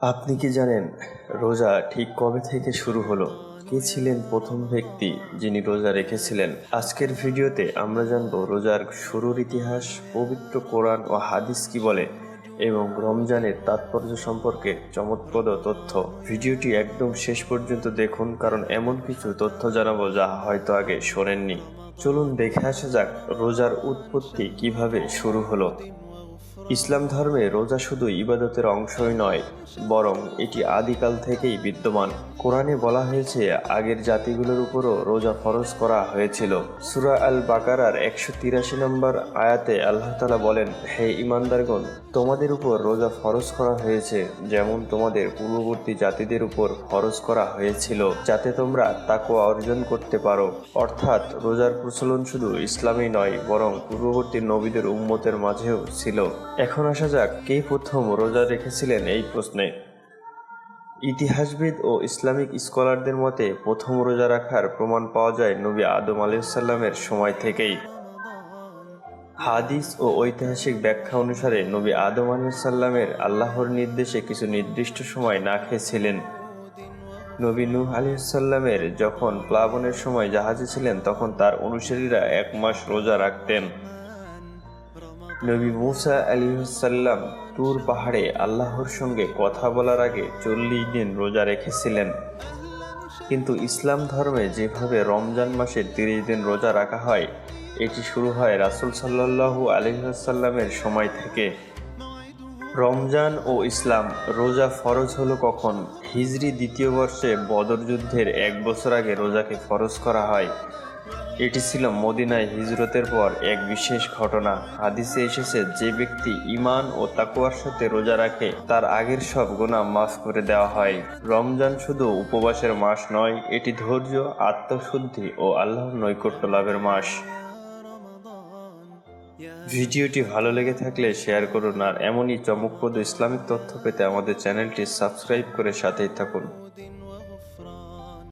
আপনি কি জানেন, রোজা ঠিক কবে থেকে শুরু হলো? কে ছিলেন প্রথম ব্যক্তি যিনি রোজা রেখেছিলেন? আজকের ভিডিওতে আমরা জানব রোজার শুরুর ইতিহাস, পবিত্র কোরআন ও হাদিস কি বলে এবং রমজানের তাৎপর্য সম্পর্কে চমৎপ্রদ তথ্য। ভিডিওটি একদম শেষ পর্যন্ত দেখুন, কারণ এমন কিছু তথ্য জানাব যা হয়তো আগে শোনেননি। চলুন দেখে আসা যাক রোজার উৎপত্তি কীভাবে শুরু হলো। ইসলাম ধর্মে রোজা শুধু ইবাদতের অংশই নয়, বরং এটি আদিকাল থেকেই বিদ্যমান। কোরআনে বলা হয়েছে, আগের জাতিগুলোর উপরও রোজা ফরজ করা হয়েছিল। সুরা আল বাকারার একশো তিরাশি নম্বর আয়াতে আল্লাহ তালা বলেন, হে ইমানদারগণ তোমাদের উপর রোজা ফরজ করা হয়েছে, যেমন তোমাদের পূর্ববর্তী জাতিদের উপর ফরজ করা হয়েছিল, যাতে তোমরা তাকুয়া অর্জন করতে পারো। অর্থাৎ, রোজার প্রচলন শুধু ইসলামই নয়, বরং পূর্ববর্তী নবীদের উম্মতের মাঝেও ছিল। এখন আসা যাক, কে প্রথম রোজা রেখেছিলেন এই প্রশ্নে? ইতিহাসবিদ ও ইসলামিক স্কলারদের মতে, প্রথম রোজা রাখার প্রমাণ পাওয়া যায় নবী আদম আলাইসাল্লামের সময় থেকেই। হাদিস ও ঐতিহাসিক ব্যাখ্যা অনুসারে নবী আদম আলাইসাল্লামের আল্লাহর নির্দেশে কিছু নির্দিষ্ট সময় না খেয়েছিলেন। নবী নূহ আলিয়াল্লামের যখন প্লাবনের সময় জাহাজে ছিলেন, তখন তার অনুসারীরা এক মাস রোজা রাখতেন। নবী মুসা আলিহাল্লাম তুর পাহাড়ে আল্লাহর সঙ্গে কথা বলার আগে চল্লিশ দিন রোজা রেখেছিলেন। কিন্তু ইসলাম ধর্মে যেভাবে রমজান মাসে তিরিশ দিন রোজা রাখা হয়, এটি শুরু হয় রাসুল সাল্লাহু আলহাসাল্লামের সময় থেকে। রমজান ও ইসলাম রোজা ফরজ হলো কখন? হিজরি দ্বিতীয় বর্ষে বদর যুদ্ধের এক বছর আগে রোজাকে ফরজ করা হয়। এটি ছিল মদিনায় হিজরতের পর এক বিশেষ ঘটনা। হাদিসে এসেছে, যে ব্যক্তি ইমান ও তাকুয়ার সাথে রোজা রাখে, তার আগের সব গুণা মাফ করে দেওয়া হয়। রমজান শুধু উপবাসের মাস নয়, এটি ধৈর্য, আত্মশুদ্ধি ও আল্লাহর নৈকট্য লাভের মাস। ভিডিওটি ভালো লেগে থাকলে শেয়ার করুন আর এমনই চমকপ্রদ ইসলামিক তথ্য পেতে আমাদের চ্যানেলটি সাবস্ক্রাইব করে সাথেই থাকুন।